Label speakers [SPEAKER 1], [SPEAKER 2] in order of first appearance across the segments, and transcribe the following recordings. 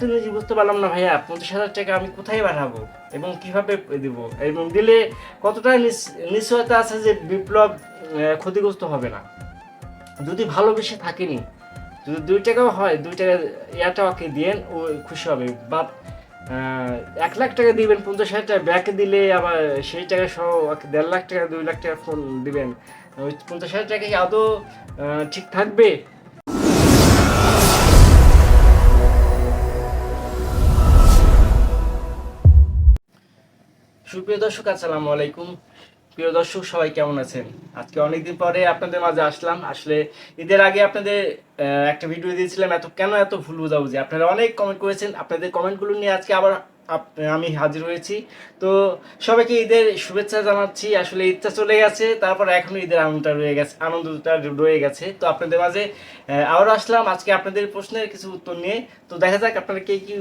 [SPEAKER 1] তো বুঝতে পারলাম না ভাইয়া, পঞ্চাশ হাজার টাকা আমি কোথায় পাঠাবো এবং কীভাবে দিব? এবং দিলে কতটা নিশ্চয়তা আছে যে বিপ্লব ক্ষতিগ্রস্ত হবে না? যদি ভালোবেসে থাকেনি, যদি দুই টাকাও হয়, দুই টাকা ইয়াটা ওকে দিয়েন, ও খুশি হবে। বা এক লাখ টাকা দিবেন, পঞ্চাশ হাজার টাকা ব্যাকে দিলে আবার সেই টাকা সহ ওকে দেড় লাখ টাকা, দুই লাখ টাকা ফোন দিবেন। ওই পঞ্চাশ হাজার টাকা কি আদৌ ঠিক থাকবে? সুপ্রিয় দর্শক, আসসালামু আলাইকুম। প্রিয় দর্শক, সবাই কেমন আছেন? আজকে অনেকদিন পরে আপনাদের মাঝে আসলাম। আসলে ঈদের আগে আপনাদের একটা ভিডিও দিয়েছিলাম, এত, কেন এত ভুল বোঝাবুঝি? আপনারা অনেক কমেন্ট করেছেন। আপনাদের কমেন্টগুলো নিয়ে আজকে আবার আমি হাজির হয়েছি। তো সবাইকে ঈদের শুভেচ্ছা জানাচ্ছি। আসলে ঈদটা চলে গেছে, তারপর এখনও ঈদের আনন্দটা রয়ে গেছে, আনন্দটা রয়ে গেছে। তো আপনাদের মাঝে আবারও আসলাম আজকে আপনাদের প্রশ্নের কিছু উত্তর নিয়ে। তো দেখা যাক আপনারা কে কি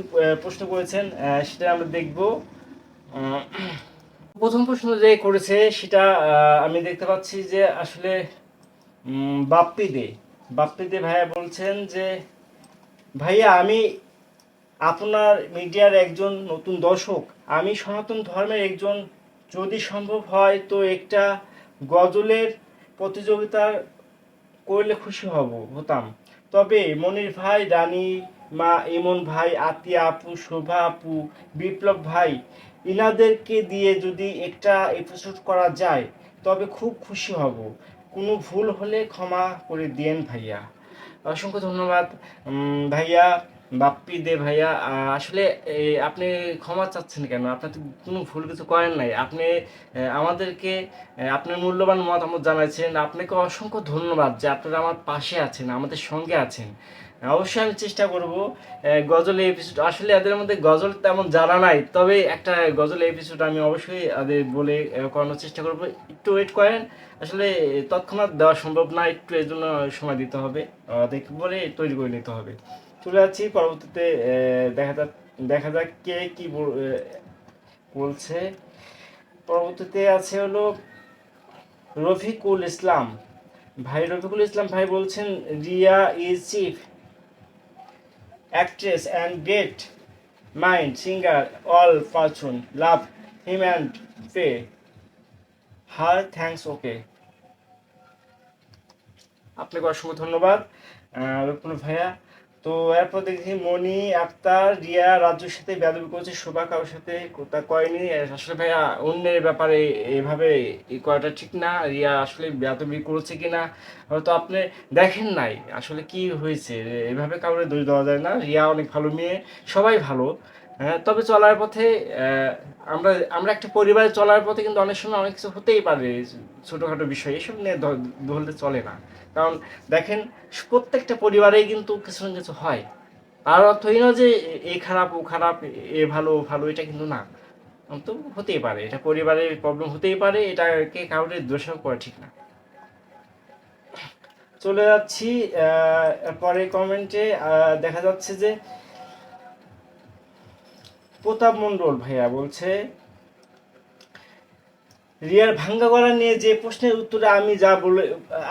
[SPEAKER 1] প্রশ্ন করেছেন সেটা আমরা দেখব। প্রথম প্রশ্ন যে করেছে, সেটা আমি দেখতে পাচ্ছি যে আসলে বাপ্পি দে। বাপ্পি দে ভাইয়া বলছেন যে, ভাইয়া, আমি আপনার মিডিয়ার একজন নতুন দর্শক। আমি সনাতন ধর্মের একজন। যদি সম্ভব হয় তো একটা গজলের প্রতিযোগিতা করলে খুশি হব, হতাম। তবে মনির ভাই, রানী মা, ইমন ভাই, আতিয়া আপু, শোভা আপু, বিপ্লব ভাই ইনাদেরকে দিয়ে যদি একটা এপিসোড করা যায়, তবে খুব খুশি হব। কোনো ভুল হলে ক্ষমা করে দিয়েন ভাইয়া। অসংখ্য ধন্যবাদ। ভাইয়া, বাপ্পি দে ভাইয়া আসলে আপনি ক্ষমা চাচ্ছেন কেন? আপনার তো কোনো ভুল কিছু করেন নাই। আপনি আমাদেরকে আপনার মূল্যবান মতামত জানাইছেন। আপনাকে অসংখ্য ধন্যবাদ যে আপনারা আমার পাশে আছেন, আমাদের সঙ্গে আছেন। অবশ্যই আমি চেষ্টা করব গজল এপিসোড আসলে এদের মধ্যে গজল তেমন জানা নাই, তবে একটা গজল এপিসোড আমি অবশ্যই এদের বলে করানোর চেষ্টা করব। একটু ওয়েট করেন, আসলে তৎক্ষণাৎ দেওয়া সম্ভব না, একটু এর জন্য সময় দিতে হবে দেখে বলে তৈরি করে নিতে হবে। চলে যাচ্ছি, পরবর্তীতে দেখা যাক দেখা যাক কে কি বলছে। পরবর্তীতে আছে হলো রফিকুল ইসলাম। ভাই, রফিকুল ইসলাম ভাই বলছেন, Riya is chief actress and great mind singer all fortune love him and pay her thanks okay আপনাকে অসংখ্য ধন্যবাদ রূপন ভাইয়া তো এরপর দেখি মনি আক্তার, রিয়া রাজুর সাথে বেদবি করছে, শোভা কারোর সাথে তা কয়নি। আসলে ভাইয়া, অন্যের ব্যাপারে এভাবে ই করাটা ঠিক না। রিয়া আসলে বেদবি করেছে কিনা, হয়তো আপনি দেখেন নাই, আসলে কি হয়েছে? এভাবে কাউরে দোষ দেওয়া যায় না। রিয়া অনেক ভালো মেয়ে, সবাই ভালো। হ্যাঁ তবে চলার পথে আমরা আমরা একটা পরিবারে চলার পথে কিন্তু অনেক সময় অনেক কিছু হতেই পারে, ছোটোখাটো বিষয়, এসব নিয়ে ধরলে চলে না। কারণ দেখেন, প্রত্যেকটা পরিবারেই কিন্তু কিছু না কিছু হয়। আর অর্থই না যে এ খারাপ, ও খারাপ, এ ভালো, ও ভালো, এটা কিন্তু না। তো হতেই পারে, এটা পরিবারের প্রবলেম হতেই পারে, এটাকে কাউকে দোষারোপ করা ঠিক না। চলে যাচ্ছি পরে কমেন্টে দেখা যাচ্ছে যে প্রতাপ মণ্ডল ভাইয়া বলছে, রিয়ার ভাঙ্গা গলা নিয়ে যে প্রশ্নের উত্তরে আমি যা বলে,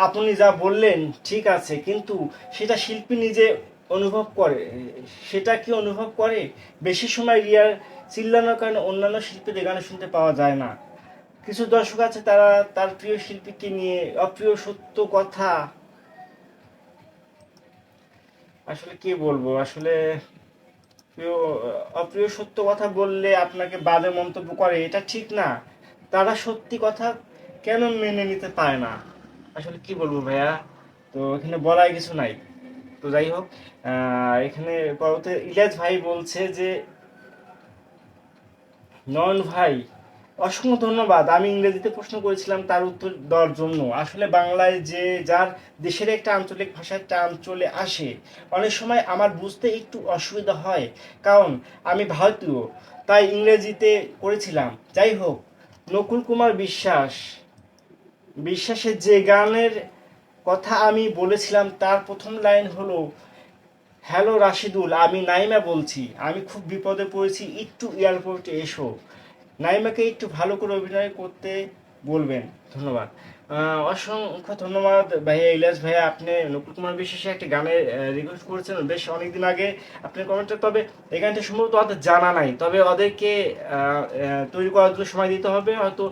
[SPEAKER 1] আপনি যা বললেন ঠিক আছে, কিন্তু সেটা শিল্পী নিজে অনুভব করে, সেটা কি অনুভব করে? বেশি সময় রিয়ার চিল্লানোর কারণে অন্যান্য শিল্পীদের গানে শুনতে পাওয়া যায় না। কিছু দর্শক আছে তারা তার প্রিয় শিল্পীকে নিয়ে অপ্রিয় সত্য কথা, আসলে কি বলব? আসলে অপ্রিয় সত্য কথা বললে আপনাকে বাজে মন্তব্য করে, এটা ঠিক না। তারা সত্যি কথা কেন মেনে নিতে পারে না? আসলে কি বলব ভাইয়া? তো এখানে বলার কিছু নাই। তো যাই হোক এখানে পরবর্তী ইলিয়াস ভাই বলছে যে, নয়ন ভাই অসংখ্য ধন্যবাদ। আমি ইংরেজিতে প্রশ্ন করেছিলাম, তার উত্তর দেওয়ার জন্য। আসলে বাংলায় যে, যার দেশের একটা আঞ্চলিক ভাষার টান চলে আসে, অনেক সময় আমার বুঝতে একটু অসুবিধা হয়। কারণ, আমি ভারতীয়, তাই ইংরেজিতে করেছিলাম। যাই হোক, নকুল কুমার বিশ্বাস, বিশ্বাসের যে গানের কথা আমি বলেছিলাম, তার প্রথম লাইন হলো, হ্যালো রাশিদুল, আমি নাইমা বলছি। আমি খুব বিপদে পড়েছি, একটু এয়ারপোর্টে এসো। নাইমাকে একটু ভালো করে অভিনয় করতে বলবেন। ধন্যবাদ। অসংখ্য ধন্যবাদ ভাইয়া, ইলিয়াস ভাইয়া, আপনি নকুল কুমার বিশেষে একটি গানের রিকোয়েস্ট করেছেন বেশ অনেকদিন আগে। আপনার কমেন্টে তবে এই গানটা সম্ভবত ওদের জানা নাই। তবে ওদেরকে তৈরি করার জন্য সময় দিতে হবে। হয়তো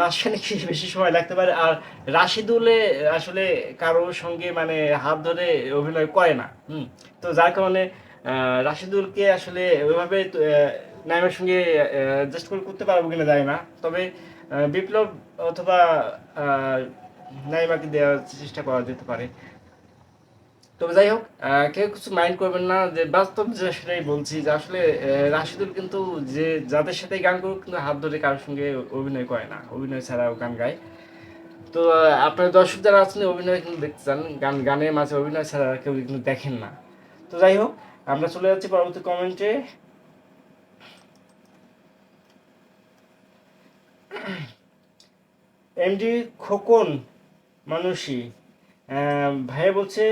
[SPEAKER 1] মাসখানেক বেশি সময় লাগতে পারে। আর রাশিদুলে আসলে কারোর সঙ্গে মানে হাত ধরে অভিনয় করে না। হুম, তো যার কারণে রাশিদুলকে আসলে ওইভাবে নাইমের সঙ্গে জাস্ট করে করতে পারব কিনা যায় না। তবে বিপ্লব অথবা নাইমাকে দেওয়ার চেষ্টা করা যেতে পারে। তবে যাই হোক কেউ কিছু মাইন্ড করবেন না যে বাস্তব যে সেটাই বলছি, যে আসলে রাশিদুল কিন্তু যে যাদের সাথে গান করুক কিন্তু হাত ধরে কারোর সঙ্গে অভিনয় করে না, অভিনয় ছাড়াও গান গায়। তো আপনার দর্শক যারা আছেন, অভিনয় কিন্তু দেখতে চান। গান, গানের মাঝে অভিনয় ছাড়া কেউ কিন্তু দেখেন না। তো যাই হোক, আমরা চলে যাচ্ছি পরবর্তী কমেন্টে এমডি খোকন মানুষই ভাই বলছে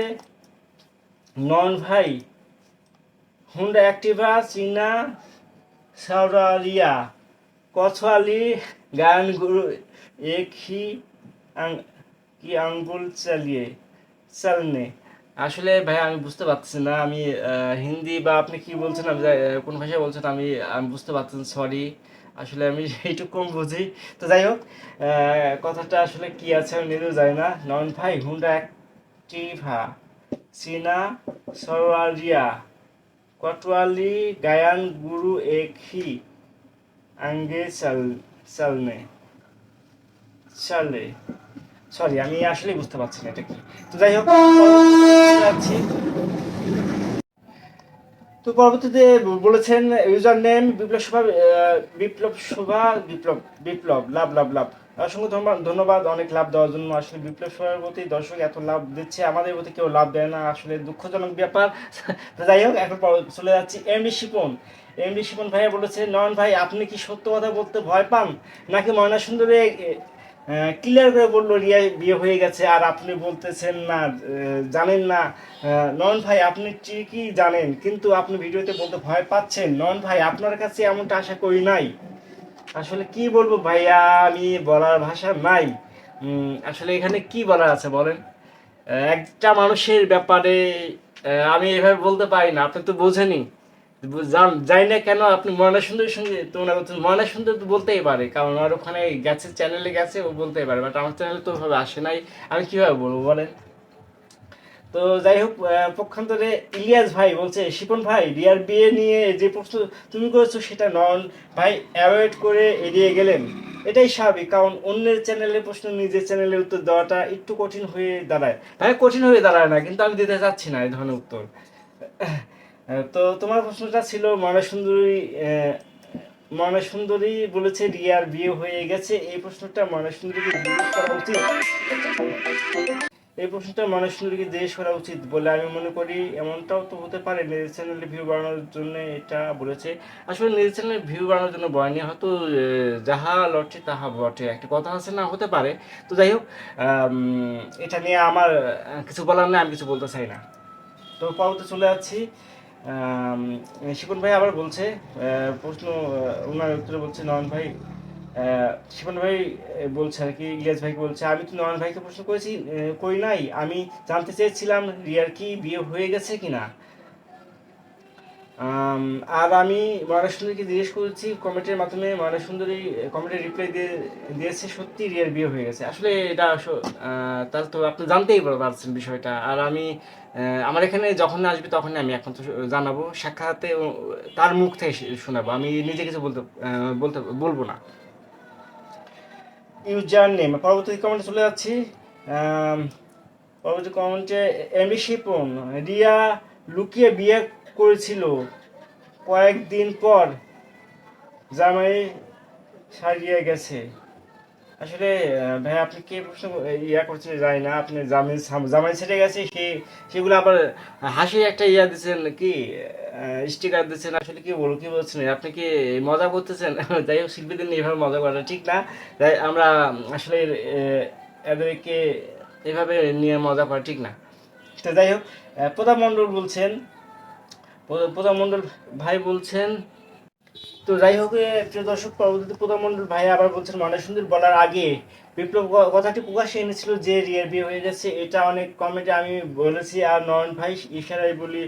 [SPEAKER 1] নন ভাই হুন্ডা অ্যাক্টিভা চীনা সাউরালিয়া কছওয়ালি গান গুরু এক হি কি আঙ্গুল চালিয়ে, চালনে? আসলে ভাই আমি বুঝতে পারছি না, আমি হিন্দি বা আপনি কি বলছেন কোন ভাষায় বলছেন, আমি আমি বুঝতে পারছি সরি আসলে আমি এইটুকু কম বুঝি। তো যাই হোক কথাটা আসলে কি আছে আমি নিজেও জানি না। নন ভাই হুন্ডা অ্যাক্টিভা চীনা সরওয়ারিয়া কটওয়ালি গায়ান গুরু এক হি আঙ্গে চাল চালনে চালে। সরি আমি আসলে বুঝতে পারছি না এটা কি। তো যাই হোক যাচ্ছি তো পরবর্তীতে বলেছেন ইউজার নেম বিপ্লব আহ, বিপ্লব শোভা বিপ্লব বিপ্লব লাভ লাভ লাভ। অসংখ্য ধন্যবাদ- অনেক লাভ দেওয়ার জন্য। আসলে বিপ্লব সভার প্রতি দর্শক এত লাভ দিচ্ছে আমাদের প্রতি কেউ লাভ দেয় না আসলে দুঃখজনক ব্যাপার। তো যাই হোক এখন চলে যাচ্ছি এমডি শিপন। এমডি শিপন ভাইয়া বলেছে নয়ন ভাই আপনি কি সত্য কথা বলতে ভয় পান? নাকি ময়না সুন্দরী ক্লিয়ার করে বলল, রিয়া, বিয়ে হয়ে গেছে, আর আপনি বলতেছেন না জানেন না। নয়ন ভাই, আপনি ঠিকই জানেন, কিন্তু আপনি ভিডিওতে বলতে ভয় পাচ্ছেন। নয়ন ভাই, আপনার কাছে এমনটা আশা করি নাই। আসলে কি বলব ভাইয়া, আমি বলার ভাষা নাই। আসলে এখানে কি বলার আছে বলেন? একটা মানুষের ব্যাপারে আমি এভাবে বলতে পারি না, আপনি তো বোঝেনি জানি না কেন আপনি ময়না সুন্দরের সঙ্গে তুলনা করছেন ময়না সুন্দর তো বলতেই পারে, কারণ আর ওখানে গেছে চ্যানেলে গেছে, ও বলতেই পারে বাট আমার চ্যানেলে তো ওভাবে আসে নাই, আমি কীভাবে বলব বলেন? তো যাই হোক পক্ষান্তরে ইলিয়াস ভাই বলছে, শিপন ভাই, রিয়ার বিয়ে নিয়ে যে প্রশ্ন তুমি করেছ সেটা নন, ভাই অ্যাভয়েড করে এড়িয়ে গেলেন। এটাই স্বাভাবিক, কারণ অন্যের চ্যানেলের প্রশ্ন নিজের চ্যানেলে উত্তর দেওয়াটা একটু কঠিন হয়ে দাঁড়ায়। ভাই কঠিন হয়ে দাঁড়ায় না, কিন্তু আমি দিতে চাচ্ছি না এই ধরনের উত্তর। তো তোমার প্রশ্নটা ছিল ময়না সুন্দরী আহ, সুন্দরী বলেছে রিয়ার বিয়ে হয়ে গেছে। এই প্রশ্নটা ময়না সুন্দরীকে জিজ্ঞেস করা উচিত। এই প্রশ্নটা মানুষ সুন্দরীকে জিজ্ঞেস করা উচিত বলে আমি মনে করি এমনটাও তো হতে পারে নিজের চ্যানেলে ভিউ বাড়ানোর জন্য এটা বলেছে। আসলে নিজের চ্যানেলে ভিউ বাড়ানোর জন্য বয়নি হয়তো যাহা লটে তাহা বটে। একটা কথা আছে না হতে পারে। তো যাই হোক এটা নিয়ে আমার কিছু বলার নেই আমি কিছু বলতে চাই না। তো পরবর্তী চলে যাচ্ছি। শিপন ভাই আবার বলছে প্রশ্ন ওনার উত্তরে বলছে নয়ন ভাই শিপন ভাই বলছে আর কি, ইলিয়াস ভাইকে বলছে, আমি তো নয়ন ভাইকে প্রশ্ন করেছি কই নাই। আমি জানতে চেয়েছিলাম রিয়ার কি বিয়ে হয়ে গেছে কিনা? আর আমি ময়না সুন্দরীকে জিজ্ঞেস করেছি, কমেন্টের মাধ্যমে ময়না সুন্দরী কমেন্টের রিপ্লাই দিয়ে, দিয়েছে, সত্যি রিয়ার বিয়ে হয়ে গেছে। আসলে এটা তাহলে তো আপনি জানতেই পারছেন বিষয়টা। আর আমি আমার এখানে যখন আসবে তখনই আমি এখন তো জানাব, সাক্ষাতে তার মুখ থেকে শোনাবো। আমি নিজে কিছু বলতে বলতে, বলব না। ইউজার নেম পরবর্তী কমেন্টে চলে যাচ্ছি। পরবর্তী কমেন্টে এমবি শিপন, রিয়া লুকিয়ে বিয়ে করেছিল। কয়েকদিন পর জামাই সারিয়ে গেছে। আসলে ভাই আপনি কি প্রশ্ন ইয়া করছেন জানি না আপনি জামাই জামাই ছেড়ে গেছে সে সেগুলো আবার হাসি একটা ইয়া দিচ্ছেন কি স্টিকার দিচ্ছেন আসলে কি বলব কি বলছেন? আপনি কি মজা করতেছেন? যাই হোক শিল্পীদের নিয়ে এভাবে মজা করাটা ঠিক না। তাই আমরা আসলে এদেরকে এভাবে নিয়ে মজা করা ঠিক না। তো যাই হোক আহ, প্রতাপ মণ্ডল বলছেন প্রতাপ ভাই বলছেন, তো যাই হোক প্রিয় দর্শক, পরবর্তীতে প্রধানমন্ত্রী ভাই আবার বলছেন সুন্দর বলার আগে বিপ্লব কথাটি প্রকাশে এনেছিল যে রিয়ার বিয়ে হয়ে গেছে। এটা অনেক কমেন্টে আমি বলেছি, আর নয়ন ভাই ইশারায় বলি,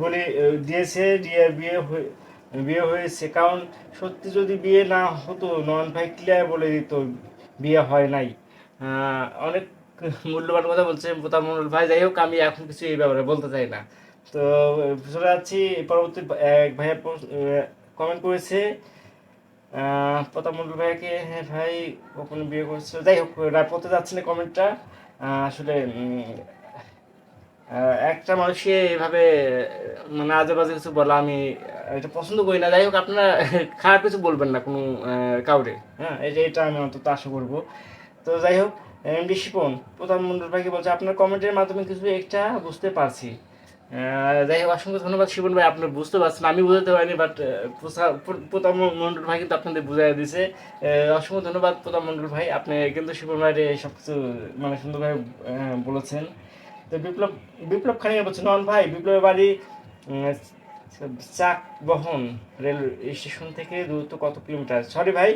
[SPEAKER 1] বলে দিয়েছে রিয়ার বিয়ে বিয়ে হয়েছে। কারণ সত্যি যদি বিয়ে না হতো, নয়ন ভাই ক্লিয়ার বলে দিত, বিয়ে হয় নাই। অনেক মূল্যবান কথা বলছে প্রতাপ মন্ডল ভাই। যাই হোক, আমি এখন কিছু এই ব্যাপারে বলতে চাই না। তো, চলে যাচ্ছি। পরবর্তী এক ভাইয়া কমেন্ট করেছে। মন্ডল ভাইকে হ্যাঁ ভাই, কখনো বিয়ে করছে? যাই হোক পড়তে যাচ্ছে না কমেন্টটা আসলে একটা মানুষকে এভাবে মানে আজে বাজে কিছু বলা আমি, এটা পছন্দ করি না। যাই হোক, আপনারা খারাপ কিছু বলবেন না কোনো কাউরে। হ্যাঁ যে এটা আমি অন্তত আশা করব। তো যাই হোক এমডি শিপন প্রধান মন্ডল ভাইকে বলছে, আপনার কমেন্টের মাধ্যমে কিছু একটা বুঝতে পারছি। যাই হোক অসংখ্য ধন্যবাদ শিবন ভাই আপনার বুঝতে পারছেন আমি বুঝাতে পারিনি বাট প্রতাপ মন্ডল ভাই কিন্তু আপনাদের বুঝাই দিছে। অসংখ্য ধন্যবাদ প্রতাপ মন্ডল ভাই আপনি কিন্তু শিবন ভাইয়ের সব কিছু মানে সুন্দরভাবে বলেছেন। তো বিপ্লব বিপ্লব খানিকে বলছেন নন ভাই বিপ্লবের বাড়ি উম, চাক বহন রেল স্টেশন থেকে দূরত্ব কত কিলোমিটার? সরি ভাই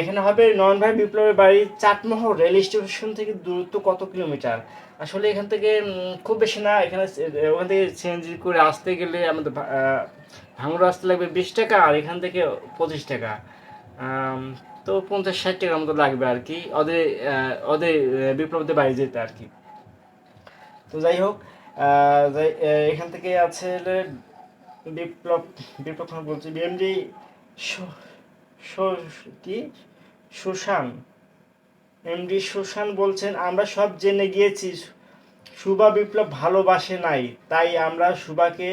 [SPEAKER 1] এখানে হবে নন ভাই বিপ্লবের বাড়ি চাটমোহর রেল স্টেশন থেকে দূরত্ব কত কিলোমিটার? আসলে এখান থেকে খুব বেশি না। এখানে ওখান থেকে চেঞ্জ করে আসতে গেলে আমাদের ভাঙড় আসতে লাগবে বিশ টাকা আর এখান থেকে পঁচিশ টাকা। তো পঞ্চাশ ষাট টাকার মতো লাগবে আর কি। ওদের ওদের বিপ্লবদের বাড়ি যেতে আর কি। তো যাই হোক এখান থেকে আছে বিপ্লব বিপ্লব বলছি, বিএমডি কি? সুশান। এমডি সুশান বলছেন, আমরা সব জেনে গিয়েছি, সুবা বিপ্লব ভালোবাসে নাই, তাই আমরা সুবাকে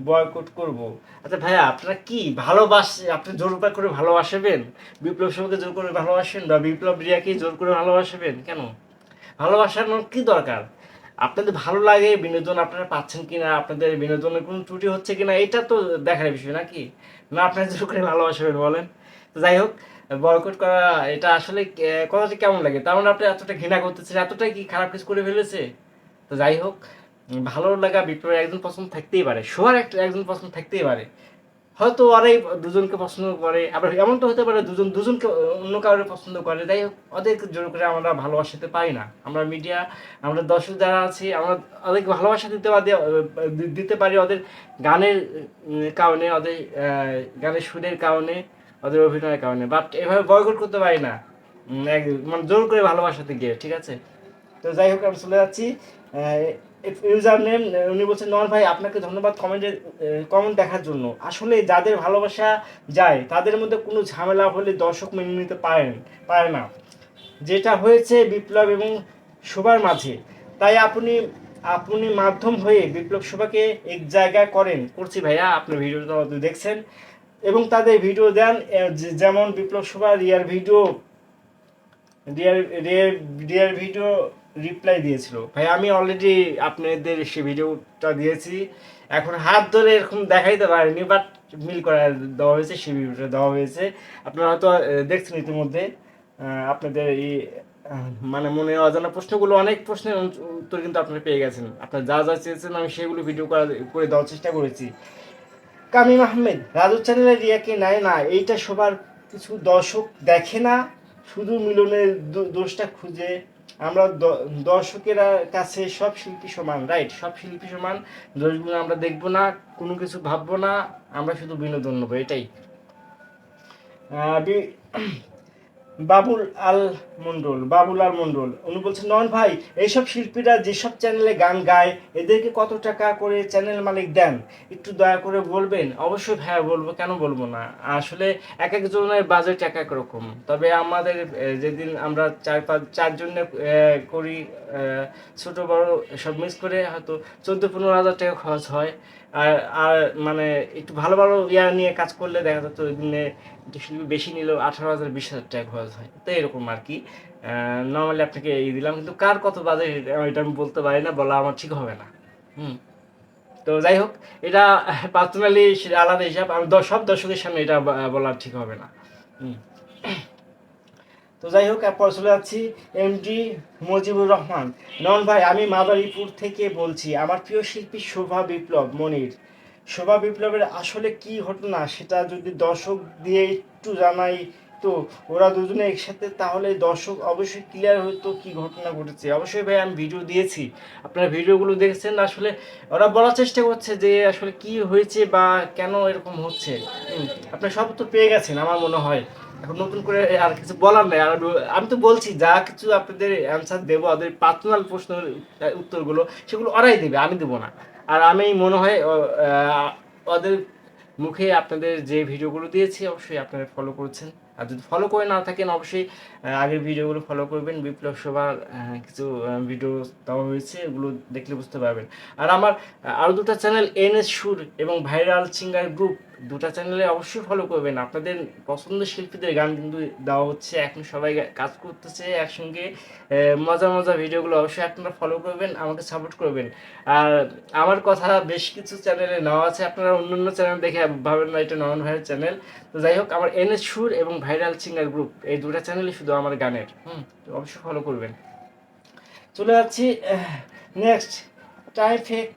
[SPEAKER 1] বয়কট করব। আচ্ছা ভাইয়া, আপনারা কি ভালোবাসে, আপনি জোর উপায় করে ভালোবাসবেন? বিপ্লব সবাইকে জোর করে ভালোবাসেন বা বিপ্লব রিয়াকে জোর করে ভালোবাসবেন? কেন? ভালোবাসানোর কি দরকার? আপনাদের ভালো লাগে, বিনোদন আপনারা পাচ্ছেন কিনা, আপনাদের বিনোদনের কোনো ত্রুটি হচ্ছে কিনা, এটা তো দেখার বিষয় নাকি? না, আপনারা জোর করে ভালোবাসবেন বলেন। যাই হোক বয়কট করা, এটা আসলে কথাটা কেমন লাগে? তার মানে আপনি এতটা ঘৃণা করতেছেন, এতটাই কি খারাপ কিছু করে ফেলেছে? তো যাই হোক ভালো লাগা বিপ্লবের একজন পছন্দ থাকতেই পারে সবার একটা একজন পছন্দ থাকতেই পারে। হয়তো ওরাই দুজনকে পছন্দ করে, আবার এমন তো হতে পারে দুজন, দুজনকে অন্য কাউকে পছন্দ করে, যাই হোক ওদেরকে জোর করে আমরা ভালোবাসাতে পারি না। আমরা মিডিয়া, আমরা দর্শক যারা আছি, আমরা ওদেরকে ভালোবাসা দিতে দিতে পারি ওদের গানের কারণে, ওদের গানের সুরের কারণে। ওদের অভিনয়ের কারণে। বাট এভাবে বয়কট করতে পারি না। মানে জোর করে ভালোবাসাতে গিয়ে ঠিক আছে? তো যাই হোক, আমি চলে যাচ্ছি। ইউজার নেম উনি বলছেন নর ভাই, আপনাকে ধন্যবাদ কমেন্টে কমেন্ট দেখার জন্য। আসলে যাদের ভালোবাসা যায়, তাদের মধ্যে কোনো ঝামেলা হলে দর্শক মেনে নিতে পারেন, পারে না। যেটা হয়েছে বিপ্লব এবং শোভার মাঝে। তাই আপনি আপনি মাধ্যম হয়ে বিপ্লব শোভাকে এক জায়গায় করেন। করছি ভাইয়া, আপনার ভিডিওটা দেখছেন। এবং তাদের ভিডিও দেন যেমন বিপ্লব সভা রিয়ার ভিডিও রিয়ার রিয়ার ভিডিও রিপ্লাই দিয়েছিল। ভাই, আমি অলরেডি আপনাদের সে ভিডিওটা দিয়েছি। এখন হাত ধরে এরকম দেখাইতে পারিনি বাট মিল করা দেওয়া হয়েছে, সে ভিডিওটা দেওয়া হয়েছে। আপনারা হয়তো দেখছেন ইতিমধ্যে আপনাদের এই মানে মনে অজানা প্রশ্নগুলো, অনেক প্রশ্নের উত্তর কিন্তু আপনারা পেয়ে গেছেন। আপনারা যা যা চেয়েছেন, আমি সেগুলো ভিডিও করা, করে দেওয়ার চেষ্টা করেছি। কামিম আহমেদ, রাজু চ্যানেলে রিয়াকে নেয় না, এইটা সবার কিছু দর্শক দেখে না। শুধু মিলনের দোষটা খুঁজে। আমরা দর্শকেরা কাছে সব শিল্পী সমান রাইট সব শিল্পী সমান, দোষগুলো আমরা দেখব না, কোনো কিছু ভাববো না, আমরা শুধু বিনোদন নেব, এটাই। বাবুল আল মন্ডল বাবুল আল মন্ডল উনি বলছেন নন ভাই, এইসব শিল্পীরা যেসব চ্যানেলে গান গায়, এদেরকে কত টাকা করে চ্যানেল মালিক দেন? একটু দয়া করে বলবেন? অবশ্যই হ্যাঁ বলব, কেন বলব না। আসলে এক একজনের বাজেট এক এক রকম। তবে আমাদের যেদিন আমরা চার পাঁচ, চারজনে করি ছোট বড় সব মিস করে, হয়তো চোদ্দ পনেরো হাজার টাকা খরচ হয়। আর আর মানে একটু ভালো ভালো ইয়া নিয়ে কাজ করলে দেখা যাচ্ছে ওই দিনে শিল্পী বেশি নিলেও আঠারো হাজার, বিশ হাজার টাকা খরচ হয়। তো এরকম আর কি। নর্মালি আপনাকে এই দিলাম, কিন্তু কার কত বাজে এটা আমি বলতে পারি না, বলা আমার ঠিক হবে না। হুম। তো যাই হোক, এটা পার্সোনালি আলাদা হিসাব, আমি সব দর্শকের সামনে এটা বলা ঠিক হবে না। হুম। তো যাই হোক এরপর চলে যাচ্ছি এমডি মজিবুর রহমান। নন ভাই আমি মাদারীপুর থেকে বলছি আমার প্রিয় শিল্পী শোভা বিপ্লব মনির। শোভা বিপ্লবের আসলে কি ঘটনা সেটা যদি দর্শক দিয়ে একটু জানাই তো ওরা দুজনে একসাথে তাহলে দর্শক অবশ্যই ক্লিয়ার হতো কি ঘটনা ঘটেছে। অবশ্যই ভাই আমি ভিডিও দিয়েছি। আপনারা ভিডিওগুলো দেখেছেন আসলে ওরা বলার চেষ্টা করছে যে আসলে কি হয়েছে বা কেন এরকম হচ্ছে। হুম, আপনারা সব তো পেয়ে গেছেন আমার মনে হয়। এখন নতুন করে আর কিছু বলার নাই। আর আমি তো বলছি, যা কিছু আপনাদের অ্যান্সার দেবো, ওদের পার্সোনাল প্রশ্নের উত্তরগুলো, সেগুলো ওরাই দেবে, আমি দেবো না। আর আমি মনে হয় ওদের মুখে আপনাদের যে ভিডিওগুলো দিয়েছি, অবশ্যই আপনারা ফলো করছেন। আর যদি ফলো করে না থাকেন, অবশ্যই আগের ভিডিওগুলো ফলো করবেন। বিপ্লব সভার কিছু ভিডিও দেওয়া হয়েছে, এগুলো দেখলে বুঝতে পারবেন। আর আমার আরও দুটো চ্যানেল এন এস সুর এবং ভাইরাল সিঙ্গার গ্রুপ দুটো চ্যানেলে অবশ্যই ফলো করবেন। আপনাদের পছন্দের শিল্পীদের গান কিন্তু দেওয়া হচ্ছে। এখন সবাই কাজ করতেছে একসঙ্গে মজা মজা ভিডিওগুলো অবশ্যই আপনারা ফলো করবেন, আমাকে সাপোর্ট করবেন। আর আমার কথা বেশ কিছু চ্যানেলে নেওয়া আছে। আপনারা অন্য অন্য চ্যানেল দেখে ভাবেন না, এটা নয়ন ভাইয়ের চ্যানেল তো যাই হোক, আমার এন এস সুর এবং ভাইরাল সিঙ্গার গ্রুপ এই দুটো চ্যানেলই শুধু আমার গানের। হুম অবশ্যই ফলো করবেন। চলে যাচ্ছি next time fake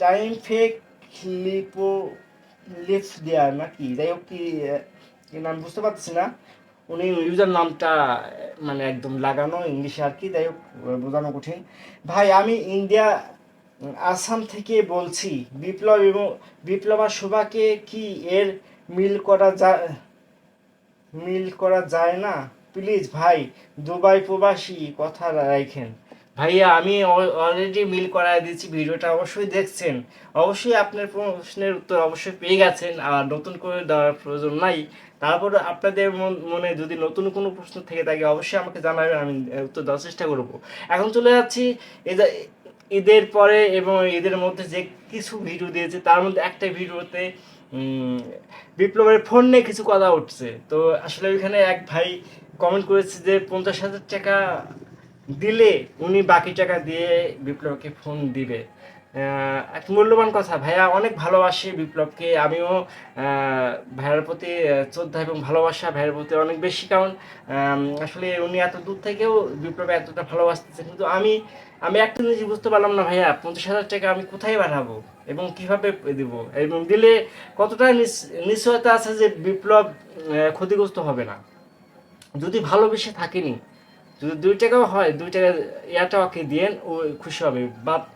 [SPEAKER 1] time fake lipo lips there নাকি? যাই হোক, কি নাম বুঝতে পারছি না। উনি ইউজার নামটা মানে একদম লাগানো ইংলিশে আর কি, যাই হোক, বোঝানো কঠিন। ভাই, আমি ইন্ডিয়া, আসাম থেকে বলছি, বিপ্লব এবং বিপ্লব আর শোভাকে কি এর মিল করা যায় মিল করা যায় না। প্লিজ ভাই, দুবাই প্রবাসী, কথা রাখেন। ভাইয়া, আমি অলরেডি মিল করায় দিয়েছি, ভিডিওটা অবশ্যই দেখছেন। অবশ্যই আপনার প্রশ্নের উত্তর অবশ্যই পেয়ে গেছেন, আর নতুন করে দেওয়ার প্রয়োজন নাই। তারপর আপনাদের মন- যদি নতুন কোনো প্রশ্ন থেকে থাকে, অবশ্যই আমাকে জানাবেন, আমি উত্তর দেওয়ার চেষ্টা করব। এখন চলে যাচ্ছি ঈদের পরে এবং ঈদের মধ্যে যে কিছু ভিডিও দিয়েছে, তার মধ্যে একটা ভিডিওতে বিপ্লবের ফোন নিয়ে কিছু কথা উঠছে। তো আসলে ওইখানে এক ভাই কমেন্ট করেছে যে, পঞ্চাশ হাজার টাকা দিলে উনি বাকি টাকা দিয়ে বিপ্লবকে ফোন দিবে। এক মূল্যবান কথা। ভাইয়া অনেক ভালোবাসি বিপ্লবকে। আমিও ভাইয়ার প্রতি শ্রদ্ধা এবং ভালোবাসা ভাইয়ের প্রতি অনেক বেশি। কারণ আসলে উনি এত দূর থেকেও বিপ্লবে এতটা ভালোবাসতেছে। কিন্তু আমি আমি একটা জিনিস বুঝতে পারলাম না ভাইয়া, পঞ্চাশ হাজার টাকা আমি কোথায় বাড়াবো এবং কীভাবে দিব? এবং দিলে কতটা নিশ- নিশ্চয়তা আছে যে বিপ্লব ক্ষতিগ্রস্ত হবে না। যদি ভালোবেসে থাকেনি, যদি দুই টাকাও হয়, দুই টাকা ইয়াটা ওকে দিয়েন, ও খুশি হবে। বা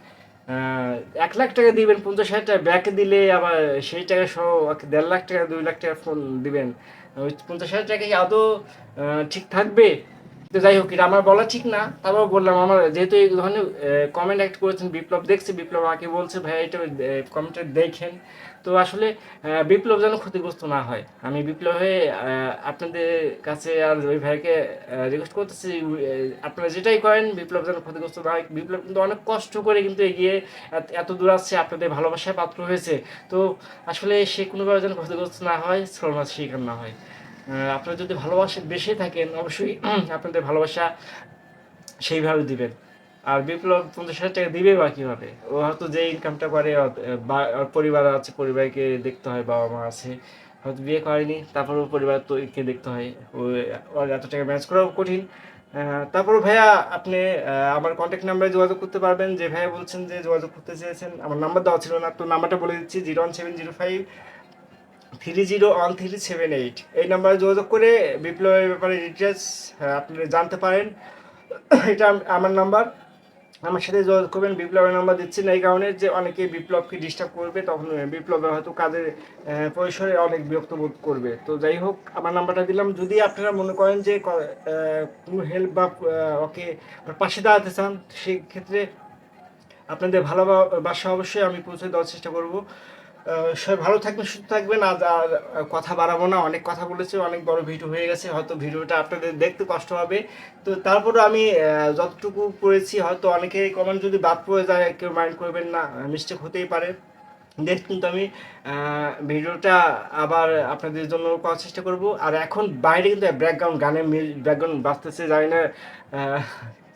[SPEAKER 1] এক লাখ টাকা দিবেন, পঞ্চাশ হাজার টাকা ব্যাকে দিলে আবার সেই টাকা সহ দেড় লাখ টাকা, দুই লাখ টাকা ফোন দিবেন। ওই পঞ্চাশ হাজার টাকা কি আদৌ ঠিক থাকবে? তো যাই হোক, এটা আমার বলা ঠিক না। তারপর বললাম, আমার যেহেতু এই ধরনের কমেন্ট অ্যাক্ট করেছেন, বিপ্লব দেখছে, বিপ্লব আমাকে বলছে ভাই এটা কমেন্টটা দেখেন। তো আসলে বিপ্লব যেন ক্ষতিগ্রস্ত না হয়। আমি বিপ্লব হয়ে আপনাদের কাছে আর ওই ভাইকে রিকোয়েস্ট করতেছি আপনারা যেটাই করেন, বিপ্লব যেন ক্ষতিগ্রস্ত না হয়। বিপ্লব কিন্তু অনেক কষ্ট করে কিন্তু এগিয়ে, এত- দূর আসছে, আপনাদের ভালোবাসায় পাত্র হয়েছে। তো আসলে সে কোনোভাবে যেন ক্ষতিগ্রস্ত না হয় শ্রমার শিকার না হয়। আপনারা যদি ভালোবাসে বেশি থাকেন, অবশ্যই আপনাদের ভালোবাসা সেইভাবে দিবেন। আর বিপ্লব পঞ্চাশ হাজার টাকা দিবে বা কীভাবে? ও হয়তো যে ইনকামটা করে পরিবার আছে, পরিবারকে দেখতে হয়, বাবা মা আছে। হয়তো বিয়ে করেনি, তারপর ওর পরিবার তো কে দেখতে হয়। ও, ওর এত টাকা ম্যানেজ করাও কঠিন। তারপর ভাইয়া আপনি আমার কন্ট্যাক্ট নাম্বারে যোগাযোগ করতে পারবেন। যে ভাইয়া বলছেন যে যোগাযোগ করতে চেয়েছেন, আমার নাম্বার দেওয়া ছিল না, তো নাম্বারটা বলে দিচ্ছি, zero one seven zero five three zero one three seven eight এই নাম্বারে যোগাযোগ করে বিপ্লবের ব্যাপারে ডিটেলস আপনি জানতে পারেন। এটা আমার নাম্বার। আমার সাথে যোগাযোগ করবেন, বিপ্লবের নাম্বার দিচ্ছি না এই কারণে যে অনেকে বিপ্লবকে ডিস্টার্ব করবে, তখন বিপ্লবের হয়তো কাজের পরিসরে অনেক বিরক্ত বোধ করবে। তো যাই হোক, আমার নাম্বারটা দিলাম। যদি আপনারা মনে করেন যে কোনো হেল্প বা ওকে পাশে দাঁড়াতে চান, সেই ক্ষেত্রে আপনাদের ভালোবাসা অবশ্যই আমি পৌঁছে দেওয়ার চেষ্টা করব। সবাই ভালো থাকবেন, সুস্থ থাকবেন। আজ আর কথা বাড়াবো না। অনেক কথা বলেছি, অনেক বড় ভিডিও হয়ে গেছে। হয়তো ভিডিওটা আপনাদের দেখতে কষ্ট হবে। তো তারপরে আমি যতটুকু করেছি, হয়তো অনেকে কমেন্ট যদি বাদ পড়ে যায়, কেউ মাইন্ড করবেন না। মিস্টেক হতেই পারে। দেখ কিন্তু আমি ভিডিওটা আবার আপনাদের জন্য করার চেষ্টা করব। আর এখন বাইরে কিন্তু ব্যাকগ্রাউন্ড গানের ব্যাকগ্রাউন্ড বাজতেছে, জানি না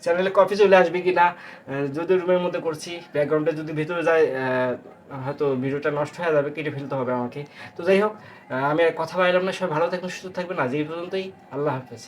[SPEAKER 1] চ্যানেলে কফি চলে আসবে কি না যদি রুমের মধ্যে করছি ব্যাকগ্রাউন্ডে যদি ভিতরে যায় হয়তো ভিডিওটা নষ্ট হয়ে যাবে, কেটে ফেলতে হবে আমাকে। তো যাই হোক আমি কথা বাইলাম না, সবাই ভালো থাকবেন, সুস্থ থাকবেন। আজ এই পর্যন্তই, আল্লাহ হাফেজ।